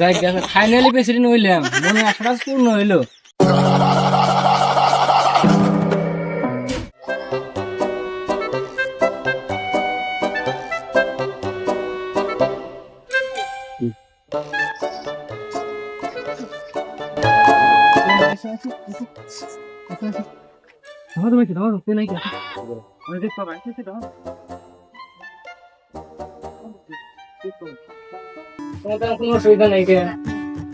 যাই গেছে finally president হইলাম। মনে আশাটা পূর্ণ হইল। ধরো বেশি ধরো তুই নাই ধরো। তো কোনো অসুবিধা নেই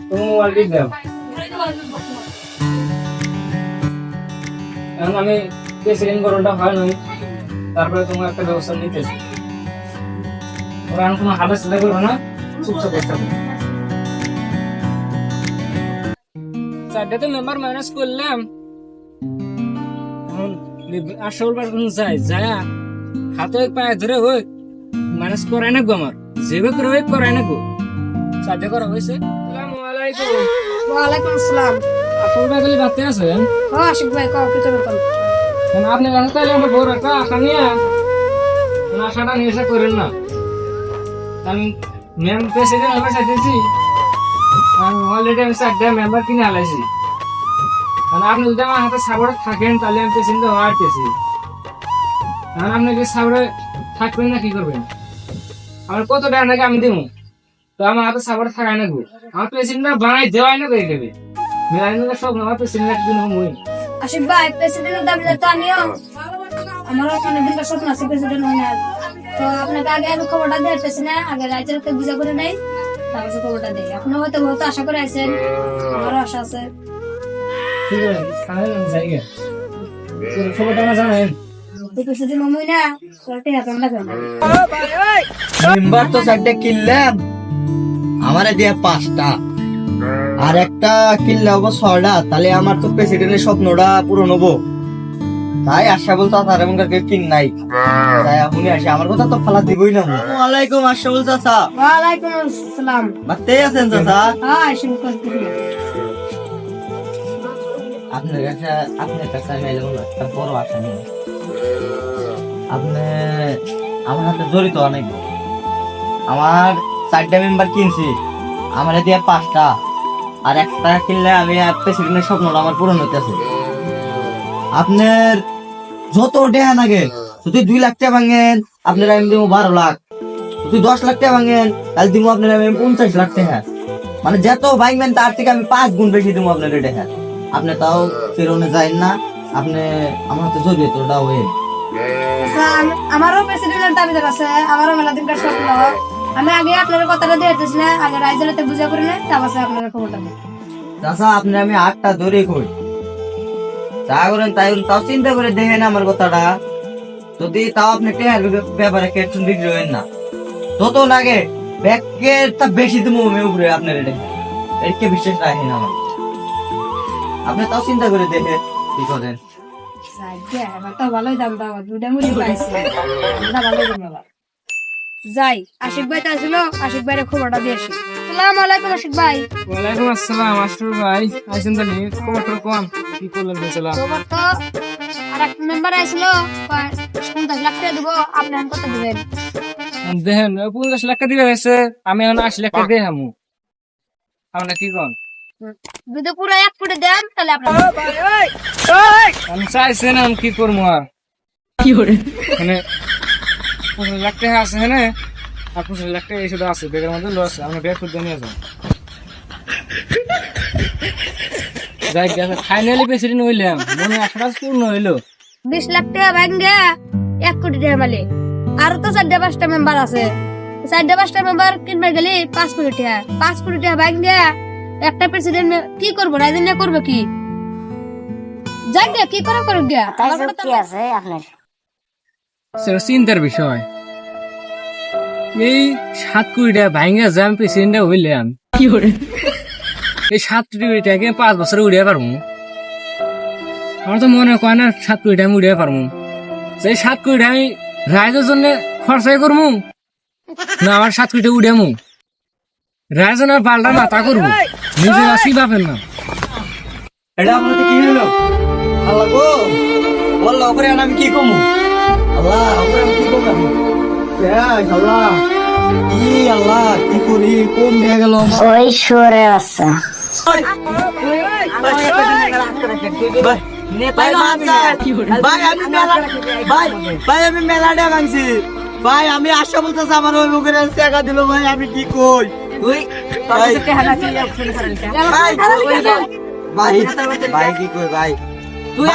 তুমি মোবাইল ঠিক দাও। এখন আমি প্রেসিডেন্ট গরমটা হয় তারপরে তোমার একটা ব্যবস্থা ওরা এখন কোনো হাতে সেটা করবে না চুপচাপ করতে হবে চারটাতে মেম্বার ম্যানেজ করলাম। আসল বার কোন যাই যায় হাতে পায়ে ধরে হোক ম্যানেজ করাই না গো আমার। যেভাবে করে হোক, করাই না চারটে করা হয়েছে ওয়ালাইকুম আসসালাম। আসল বার গেলে বাতে আছেন ও আশিক ভাই কও কি করবেন কেন আপনি জানেন তাহলে আমার বড় একটা আশা নিয়ে। মানে আশাটা নিয়ে করেন না। আমি ম্যাম প্রেসিডেন্ট হবে চাইতেছি। আমি অলরেডি আমি চারটা মেম্বার কিনে আলাইছি কারণ আপনি যদি আমার হাতে সাবরে থাকেন তাহলে আমি প্রেসিডেন্ট হওয়া আরতেছি কারণ আপনি কি সাবরে থাকবেন না কি করবেন? আমার কত টাকা নাকি আমি দেবো তো আমার হাতে সাবরে থাকায় না গো। আমার প্রেসিডেন্ট বানাই দেওয়াই না করে দেবে। সব আমার প্রেসিডেন্ট একদিন মই আশিক ভাই প্রেসিডেন্টের দাবি তো আমিও। আমারও অনেক দিন স্বপ্ন আছে প্রেসিডেন্ট না তো আপনাকে আগে আমি খবরটা দিতেছি না আগে একটা ভিসা করে নেই তারপর খবরটা দেই। আপনি হয়তো বহুত আশা করে আছেন আমারও আশা আছে। ঠিক আছে তাহলে আমি যাই গে। খবরটা আমার জানেন। মেম্বার তো চারটে কিনলাম। আমারে দিয়ে পাঁচটা। আর একটা কিনলে হব ছয়টা তাহলে আমার তো প্রেসিডেন্টের স্বপ্নটা পূরণ হব। তাই আশা বলতো তার এমন কাকে কিন নাই। তাই আপনি আসি। আমার কথা তো ফালা দিবই না। ওয়ালাইকুম আশরাফুল চাচা। ওয়ালাইকুম আসসালাম। বাড়তে আছেন চাচা? হ্যাঁ আশিক আপনার কাছে আপনার কাছে আমি এলাম একটা বড় আশা নিয়ে। আপনি আমার হাতে জড়িত অনেক। আমার চারটা মেম্বার কিনছি। আমার দিয়ে পাঁচটা। আর একটা কিনলে আমি প্রেসিডেন্টের স্বপ্নটা আমার পূরণ হইতেছে। আপনার যত দেহা লাগে যদি দুই লাখ টাকা ভাঙেন, আপনার আমি দিব বারো লাখ। যদি দশ লাখ টাকা ভাঙেন, তাহলে দিব আপনার আমি পঞ্চাশ লাখ টাকা। মানে যত ভাঙবেন, তার থেকে আমি পাঁচ গুণ বেশি দিব আপনার টাকা। আপনি তাও ফেরোনে যাইন না। আপনি আমার হাতে জড়িয়ে তোটা হয়ে আম- আমারও প্রেসিডেন্টের দাবিদার আছে আমারও মেলা দিনকার স্বপ্ন। আমি আগে আপনার কথাটা দিতেছি না আগে রাইজের বুঝা করে নেই তারপর আপনার খবরটা চাষা আপনি আমি আটটা ধরে কই। যা করেন তাই তাও চিন্তা করে দেখেন আমার কথাটা। যদি তাও আপনি টেহার ব্যাপারে কেটুন বিক্রি হইন না। তত লাগে ব্যাগের তা বেশি তুমি আমি উপরে আপনার এটা একে বিশ্বাস রাখেন আমার। আপনি তাও চিন্তা করে দেখে কি করেন। তো ভালোই দাম দাম দুইটা মুড়ি পাইছি। ভালোই দাম। যাই আশিক ভাই তো আসলো আশিক ভাইয়ের খবরটা দিয়ে আসি। সালাম আলাইকুম আশিক ভাই। ওয়ালাইকুম আসসালাম আশরুফ ভাই। আইসেন তাহলে খবর টবর কম কি করলেন বলছিলাম খবর তো আর এক মেম্বার আইছিল পঞ্চাশ লাখ টাকা দেবো আপনি এখন কত দিবেন? দেখেন ওই পঞ্চাশ লাখ টাকা দিবে হয়েছে আমি এখন আশি লাখ টাকা দিয়ে হামু। আপনার কি কন? যদি পুরো এক কোটি দেন তাহলে আপনার আমি চাইছেন আমি কি করব আর? কি করে? মানে পঞ্চাশ লাখ টাকা আছে হ্যাঁ আর লাখ টাকা এই শুধু আছে বেগের মধ্যে লস আপনি বেগ করে নিয়ে যান যাই গেছে ফাইনালি প্রেসিডেন্ট হইলাম মনে আশাটা পূর্ণ হইল। বিশ লাখ টাকা ব্যাংকে এক কোটি টাকা মালে আরও তো চারটে পাঁচটা মেম্বার আছে। চারটে পাঁচটা মেম্বার কিনবে গেলে পাঁচ কোটি টাকা। পাঁচ কোটি টাকা দেয়া একটা প্রেসিডেন্ট কি করব রাজনীতি করবে কি? যাই গে কি করে করুক গিয়া? আমার কথা তো- সেটা চিন্তার বিষয়। এই সাত কোটি টাকা যাম প্রেসিডেন্ট হইলাম কি করে? এই সাত কোটি টাকা পাঁচ বছর উড়িয়ে পারব। আমার তো মনে হয় না সাত কোটি টাকা আমি উড়িয়ে পারব। সেই সাত কোটি টাকা আমি রাইজের জন্য খরচাই করব। না আমার সাত টাকা উড়িয়ামু রাইজনের পাল্টা মাথা করব। নিজে আসি পাবেন না এটা কি হলো আল্লাহ গো বলল ওপরে আমি কি কমু আল্লাহ ওপরে আমি কি কমু আল্লাহ ই আল্লাহ কি করি কোন দিয়ে গেল ওই সরে আছে ভাই ভাই আমি মেলা ভাই ভাই আমি মেলাটা ভাঙছি ভাই আমি আশা বলতেছি আমার ওই মুখের টাকা দিল ভাই আমি কি কই ভাই ভাই কি কই ভাই তুই